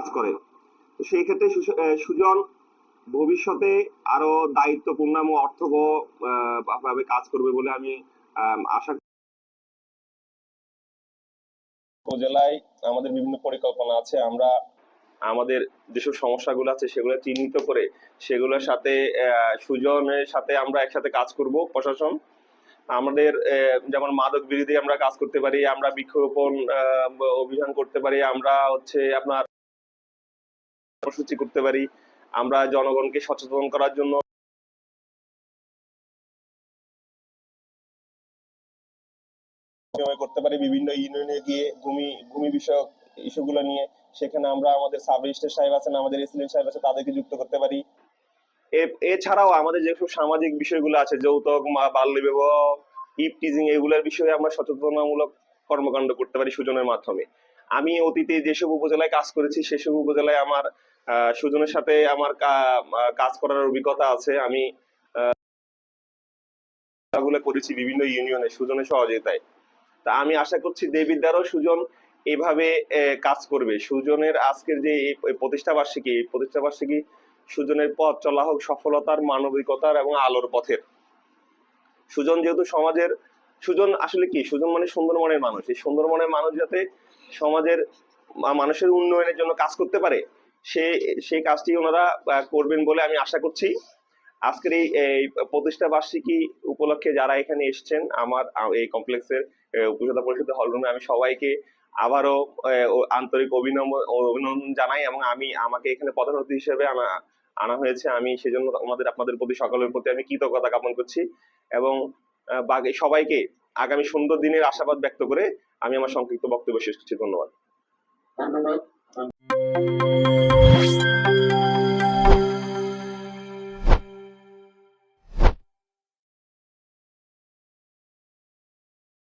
কাজ করে। তো সেই ক্ষেত্রে সুজন ভবিষ্যতে আরও দায়িত্বপূর্ণ এবং অর্থবহ ভাবে কাজ করবে বলে আমি আশা উপজেলায় আমাদের বিভিন্ন পরিকল্পনা আছে। আমরা আমাদের যেসব সমস্যাগুলো আছে সেগুলো চিহ্নিত করে সেগুলোর সাথে সুজনের সাথে আমরা একসাথে কাজ করব প্রশাসন। আমাদের যেমন মাদক বিরোধী আমরা কাজ করতে পারি, আমরা বৃক্ষরোপণ অভিযান করতে পারি, আমরা হচ্ছে আপনার কর্মসূচি করতে পারি। আমরা জনগণকে সচেতন করার জন্য করতে পারি, বিভিন্ন ইউনিয়নে গিয়ে ভূমি ভূমি বিষয়ক ইস্যুগুলো নিয়ে। সেখানে আমরা আমাদের সাব রেজিস্ট্রার সাহেব আছেন, আমাদের এসিডেন্ট সাহেব আছে, তাদেরকে যুক্ত করতে পারি। এছাড়াও আমাদের যেসব সামাজিক বিষয়গুলো আছে, যৌতুক, মা- বাল্য বিবাহ ইপ এগুলোর বিষয়ে আমরা সচেতনতামূলক কর্মকাণ্ড করতে পারি সুজনের মাধ্যমে। আমি অতীতে যেসব উপজেলায় কাজ করেছি, সেসব উপজেলায় আমার সুজনের সাথে আমার কাজ করার অভিজ্ঞতা আছে। আমি করেছি বিভিন্ন ইউনিয়নে সুজনের সহযোগিতায়। তা আমি আশা করছি দেবিদ্যারও সুজন এভাবে কাজ করবে। সুজনের আজকের যে প্রতিষ্ঠা বার্ষিকী, এই প্রতিষ্ঠা বার্ষিকী সুজনের পথ চলা হোক সফলতার, মানবিকতার এবং আলোর পথের। সুজন যেহেতু সমাজের সুজন আসলে কি? সুজন মানে সুন্দর মনের মানুষ। এই সুন্দর মনের মানুষ যাতে সমাজের মানুষের উন্নয়নের জন্য কাজ করতে পারে, সে সেই কাজটি ওনারা করবেন বলে আমি আশা করছি। আজকের এই প্রতিষ্ঠা বার্ষিকী উপলক্ষে যারা এখানে এসছেন, আমার এই কমপ্লেক্সের উপজেলা পরিষদের হলরুমে আমি সবাইকে আবারও আন্তরিক অভিনন্দন অভিনন্দন জানাই এবং আমি, আমাকে এখানে প্রধান অতিথি হিসেবে আনা হয়েছে। আমি সেজন্য আমাদের আপনাদের প্রতি সকলের প্রতি আমি কৃতজ্ঞতা জ্ঞাপন করছি এবং সবাইকে আগামী সুন্দর দিনের আশাবাদ ব্যক্ত করে আমি আমার সংক্ষিপ্ত বক্তব্য শেষ করছি। ধন্যবাদ। ধন্যবাদ।